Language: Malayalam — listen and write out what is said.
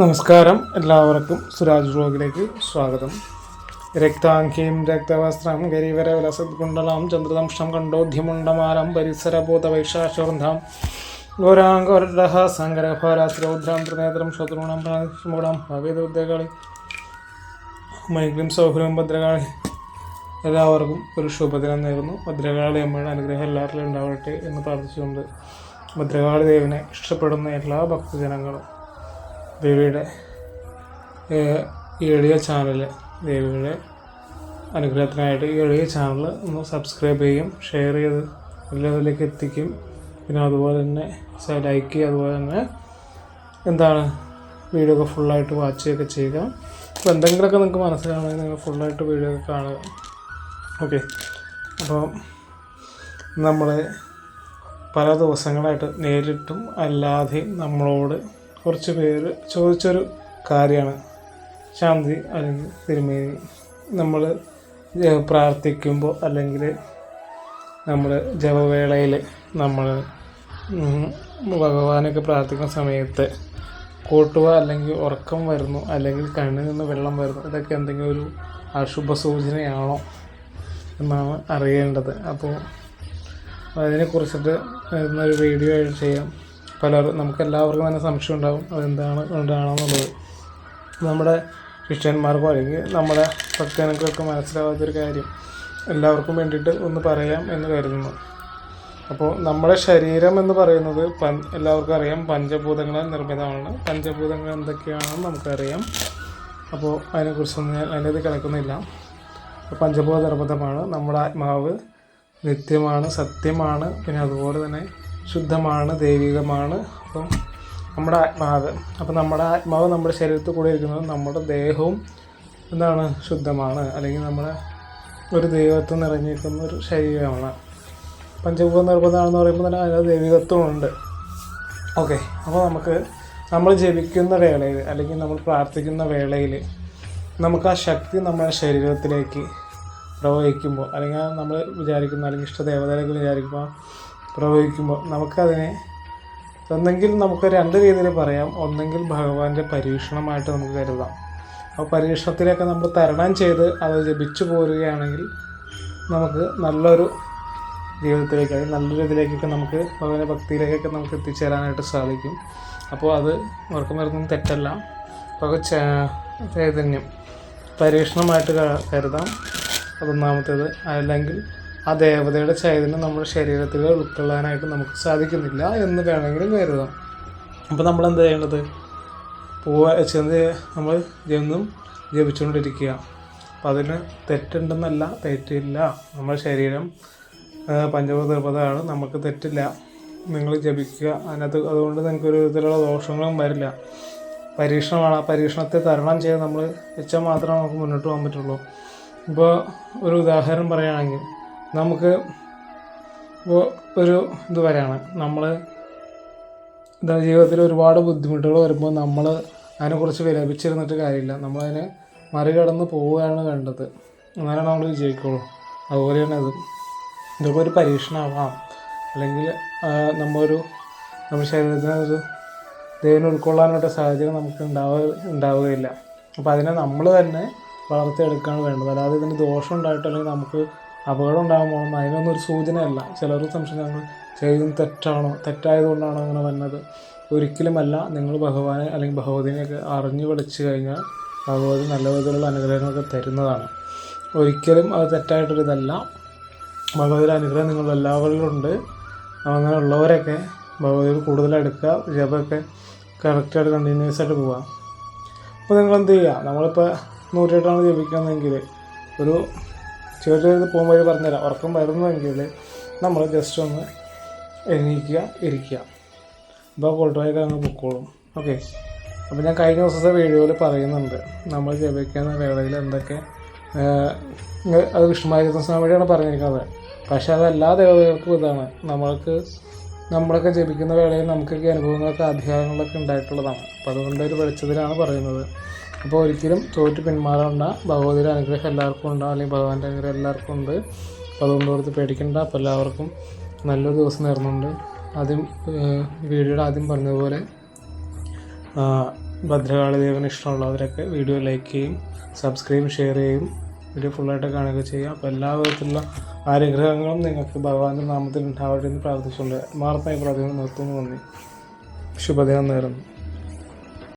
നമസ്കാരം. എല്ലാവർക്കും സുരാജ് ബ്ലോഗിലേക്ക് സ്വാഗതം. രക്താംഖ്യം രക്തവസ്ത്രം ഗരീവര വിലസദ്കുണ്ടലാം ചന്ദ്രദംഷം കണ്ടോധ്യമുണ്ടമാലം പരിസരബോധ വൈശാശ്വന്ധാം ഘോരാംഗോരഹ സങ്കരഘോരാശ്രൗദ്രാം ത്രിനേത്രം ശത്രുണം മൂടാം ഭവേദുദ്യകളി മൈഗ്രീം സൗഹൃദം ഭദ്രകാളി. എല്ലാവർക്കും ഒരു ശുഭദിനം നേരുന്നു. ഭദ്രകാളി അമ്മയുടെ അനുഗ്രഹം എല്ലാവരിലും ഉണ്ടാവട്ടെ എന്ന് പ്രാർത്ഥിച്ചുകൊണ്ട് ഭദ്രകാളി ദേവിനെ ഇഷ്ടപ്പെടുന്ന എല്ലാ ഭക്തജനങ്ങളും ദേവിയുടെ ഈ എളിയ ചാനൽ ദേവിയുടെ അനുഗ്രഹത്തിനായിട്ട് ഈ എളിയ ചാനൽ ഒന്ന് സബ്സ്ക്രൈബ് ചെയ്യും ഷെയർ ചെയ്ത് എല്ലാവരിലേക്ക് എത്തിക്കും. പിന്നെ അതുപോലെ തന്നെ ലൈക്ക് ചെയ്യുക അതുപോലെ തന്നെ എന്താണ് വീഡിയോ ഒക്കെ ഫുള്ളായിട്ട് വാച്ച് ചെയ്യുകയൊക്കെ ചെയ്യുക. അപ്പോൾ എന്തെങ്കിലുമൊക്കെ നിങ്ങൾക്ക് മനസ്സിലാണെങ്കിൽ നിങ്ങൾ ഫുള്ളായിട്ട് വീഡിയോ ഒക്കെ കാണുക. ഓക്കെ അപ്പോൾ നമ്മൾ പല ദിവസങ്ങളായിട്ട് നേരിട്ടും അല്ലാതെയും നമ്മളോട് കുറച്ച് പേര് ചോദിച്ചൊരു കാര്യമാണ്. ശാന്തി അല്ലെങ്കിൽ തിരുമേനി. നമ്മൾ പ്രാർത്ഥിക്കുമ്പോൾ അല്ലെങ്കിൽ നമ്മൾ ജപവേളയിൽ നമ്മൾ ഭഗവാനൊക്കെ പ്രാർത്ഥിക്കുന്ന സമയത്ത് കൂട്ടുക അല്ലെങ്കിൽ ഉറക്കം വരുന്നു അല്ലെങ്കിൽ കണ്ണിൽ നിന്ന് വെള്ളം വരുന്നു ഇതൊക്കെ എന്തെങ്കിലും ഒരു അശുഭ സൂചനയാണോ എന്നാണ് അറിയേണ്ടത്. അപ്പോൾ അതിനെക്കുറിച്ചിട്ട് ഒരു വീഡിയോ ചെയ്യാം. പലരും നമുക്ക് എല്ലാവർക്കും തന്നെ സംശയം ഉണ്ടാകും അതെന്താണ് എന്താണെന്നുള്ളത്. നമ്മുടെ ശിഷ്യന്മാർക്കോ അല്ലെങ്കിൽ നമ്മുടെ ഭക്തജനങ്ങൾക്കൊക്കെ മനസ്സിലാവാത്തൊരു കാര്യം. എല്ലാവർക്കും വേണ്ടിയിട്ട് ഒന്ന് പറയാം എന്ന് കരുതുന്നു. അപ്പോൾ നമ്മുടെ ശരീരം എന്ന് പറയുന്നത് പൻ എല്ലാവർക്കും അറിയാം പഞ്ചഭൂതങ്ങളാൽ നിർമ്മിതമാണ്. പഞ്ചഭൂതങ്ങൾ എന്തൊക്കെയാണെന്ന് നമുക്കറിയാം. അപ്പോൾ അതിനെക്കുറിച്ചൊന്നും ഞാൻ അതിനകത്ത് കിടക്കുന്നില്ല. പഞ്ചഭൂത നിർബന്ധമാണ് നമ്മുടെ ആത്മാവ് നിത്യമാണ് സത്യമാണ്. പിന്നെ അതുപോലെ തന്നെ ശുദ്ധമാണ് ദൈവികമാണ്. അപ്പം നമ്മുടെ ആത്മാവ് അപ്പം നമ്മുടെ ആത്മാവ് നമ്മുടെ ശരീരത്തിൽ കൂടെ ഇരിക്കുന്നത് നമ്മുടെ ദേഹവും എന്താണ്? ശുദ്ധമാണ്. അല്ലെങ്കിൽ നമ്മുടെ ഒരു ദൈവത്വം നിറഞ്ഞിരിക്കുന്ന ഒരു ശരീരമാണ്. പഞ്ചഭൂത നിർബന്ധമാണെന്ന് പറയുമ്പോൾ തന്നെ അതിനകത്ത് ദൈവികത്വമുണ്ട്. ഓക്കെ അപ്പോൾ നമുക്ക് നമ്മൾ ജപിക്കുന്ന വേളയിൽ അല്ലെങ്കിൽ നമ്മൾ പ്രാർത്ഥിക്കുന്ന വേളയിൽ നമുക്ക് ആ ശക്തി നമ്മുടെ ശരീരത്തിലേക്ക് പ്രവഹിക്കുമ്പോൾ അല്ലെങ്കിൽ നമ്മൾ വിചാരിക്കുന്ന അല്ലെങ്കിൽ ഇഷ്ടദേവതയിലേക്ക് വിചാരിക്കുമ്പോൾ പ്രവഹിക്കുമ്പോൾ നമുക്കതിനെ ഒന്നെങ്കിൽ നമുക്ക് രണ്ട് രീതിയിൽ പറയാം. ഒന്നെങ്കിൽ ഭഗവാന്റെ പരീക്ഷണമായിട്ട് നമുക്ക് കരുതാം. ആ പരീക്ഷണത്തിലൊക്കെ നമ്മൾ തരണം ചെയ്ത് അത് ജപിച്ചു പോരുകയാണെങ്കിൽ നമുക്ക് നല്ലൊരു ജീവിതത്തിലേക്ക് അല്ലെങ്കിൽ നല്ലൊരു ഇതിലേക്കൊക്കെ നമുക്ക് ഭഗവാന്റെ ഭക്തിയിലേക്കൊക്കെ നമുക്ക് എത്തിച്ചേരാനായിട്ട് സാധിക്കും. അപ്പോൾ അത് ഉറക്കം വരുന്നതും തെറ്റല്ല. അപ്പോൾ ചൈതന്യം. പരീക്ഷണമായിട്ട് കരുതാം. അതൊന്നാമത്തേത്. അല്ലെങ്കിൽ ആ ദേവതയുടെ ചൈതന്യം നമ്മുടെ ശരീരത്തിൽ ഉൾക്കൊള്ളാനായിട്ട് നമുക്ക് സാധിക്കുന്നില്ല എന്ന് വേണമെങ്കിലും കരുതാം. അപ്പോൾ നമ്മൾ എന്താ ചെയ്യേണ്ടത്? പോവാ ചെന്ന് നമ്മൾ എന്നും ജപിച്ചുകൊണ്ടിരിക്കുക. അപ്പം അതിന് തെറ്റുണ്ടെന്നല്ല തെറ്റില്ല. നമ്മുടെ ശരീരം പഞ്ചഭൂത നിർബന്ധമാണ് നമുക്ക് തെറ്റില്ല. നിങ്ങൾ ജപിക്കുക. അതിനകത്ത് അതുകൊണ്ട് നിങ്ങൾക്ക് ഒരു വിധത്തിലുള്ള ദോഷങ്ങളും വരില്ല. പരീക്ഷണമാണ്. ആ പരീക്ഷണത്തെ തരണം ചെയ്ത് നമ്മൾ വെച്ചാൽ മാത്രമേ നമുക്ക് മുന്നോട്ട് പോകാൻ പറ്റുള്ളൂ. ഇപ്പോൾ ഒരു ഉദാഹരണം പറയുകയാണെങ്കിൽ നമുക്ക് ഒരു ഇത് വരെയാണ് നമ്മൾ എന്താ ജീവിതത്തിൽ ഒരുപാട് ബുദ്ധിമുട്ടുകൾ വരുമ്പോൾ നമ്മൾ അതിനെക്കുറിച്ച് വിലപിച്ചിരുന്നിട്ട് കാര്യമില്ല. നമ്മളതിനെ മറികടന്ന് പോവുകയാണ് വേണ്ടത്. എന്നാലാണ് നമ്മൾ വിജയിക്കുള്ളൂ. അതുപോലെ തന്നെ ഇത് ഇതൊക്കെ ഒരു പരീക്ഷണമാവാം. അല്ലെങ്കിൽ നമ്മളൊരു നമ്മുടെ ശരീരത്തിന് ഒരു ദൈവം ഉൾക്കൊള്ളാനുള്ള സാഹചര്യം നമുക്ക് ഉണ്ടാവുക ഉണ്ടാവുകയില്ല. അപ്പോൾ അതിനെ നമ്മൾ തന്നെ വളർത്തിയെടുക്കുകയാണ് വേണ്ടത്. അല്ലാതെ ഇതിന് ദോഷം ഉണ്ടായിട്ടോ അല്ലെങ്കിൽ നമുക്ക് അപകടം ഉണ്ടാകാൻ അതിനൊന്നും ഒരു സൂചനയല്ല. ചിലർ സംശയം ചെയ്തും തെറ്റാണോ തെറ്റായതുകൊണ്ടാണോ അങ്ങനെ വന്നത്. ഒരിക്കലുമല്ല നിങ്ങൾ ഭഗവാനെ അല്ലെങ്കിൽ ഭഗവതിനെയൊക്കെ അറിഞ്ഞു വിളിച്ചു കഴിഞ്ഞാൽ ഭഗവതി നല്ല വിധത്തിലുള്ള അനുഗ്രഹങ്ങളൊക്കെ തരുന്നതാണ്. ഒരിക്കലും അത് തെറ്റായിട്ടൊരിതല്ല ഭഗവതിയുടെ അനുഗ്രഹം നിങ്ങൾ എല്ലാവരിലുണ്ട് അങ്ങനെയുള്ളവരൊക്കെ ഭഗവതി കൂടുതൽ അടുക്കുക ജപമൊക്കെ കറക്റ്റായിട്ട് കണ്ടിന്യൂസ് ആയിട്ട് പോവുക. അപ്പോൾ നിങ്ങൾ എന്ത് ചെയ്യുക? നമ്മളിപ്പോൾ നൂറ്റിയെട്ടാണ് ജപിക്കുന്നതെങ്കിൽ ഒരു ചെറിയ ചെറിയ പോകുമ്പോൾ വഴി പറഞ്ഞുതരാം. ഉറക്കം വരുന്നുവെങ്കിൽ നമ്മൾ ജസ്റ്റ് ഒന്ന് എണീക്കുക ഇരിക്കുക. അപ്പോൾ കോൾട്ടോയൊക്കെ അങ്ങ് പൊക്കോളും. ഓക്കെ അപ്പോൾ ഞാൻ കഴിഞ്ഞ ദിവസത്തെ വീഡിയോയിൽ പറയുന്നുണ്ട്. നമ്മൾ ജപിക്കുന്ന വേളയിൽ എന്തൊക്കെ അത് വിഷ്ണുമാരി വേണ്ടിയാണ് പറഞ്ഞിരിക്കുന്നത്. പക്ഷെ അത് എല്ലാ ദേവതകൾക്കും ഇതാണ്? നമ്മൾക്ക് നമ്മളൊക്കെ ജപിക്കുന്ന വേളയിൽ നമുക്കൊക്കെ അനുഭവങ്ങളൊക്കെ അധികാരങ്ങളൊക്കെ ഉണ്ടായിട്ടുള്ളതാണ്. അപ്പോൾ അതുകൊണ്ട് ഒരു വെളിച്ചത്തിലാണ് പറയുന്നത്. അപ്പോൾ ഒരിക്കലും തോറ്റ് പിന്മാറേണ്ട ഭഗവതിയുടെ അനുഗ്രഹം എല്ലാവർക്കും ഉണ്ടാവും അല്ലെങ്കിൽ ഭഗവാന്റെ അനുഗ്രഹം എല്ലാവർക്കും ഉണ്ട്. അപ്പോൾ അതുകൊണ്ട് ഓർത്ത് പേടിക്കണ്ട. അപ്പോൾ എല്ലാവർക്കും നല്ലൊരു ദിവസം നേർന്നുണ്ട്. ആദ്യം വീഡിയോയുടെ ആദ്യം പറഞ്ഞതുപോലെ ഭദ്രകാളി ദേവന് ഇഷ്ടമുള്ളവരൊക്കെ വീഡിയോ ലൈക്ക് ചെയ്യും സബ്സ്ക്രൈബ് ഷെയർ ചെയ്യും വീഡിയോ ഫുള്ളായിട്ട് കാണുക ചെയ്യുക. അപ്പോൾ എല്ലാ വിധത്തിലുള്ള അനുഗ്രഹങ്ങളും നിങ്ങൾക്ക് ഭഗവാന്റെ നാമത്തിൽ ഉണ്ടാവട്ടെ എന്ന് പ്രാർത്ഥിച്ചുകൊണ്ട് മാർത്തായി പ്രാർത്ഥന നിർത്തുന്നു. നന്ദി. ശുഭദിനം നേരുന്നു.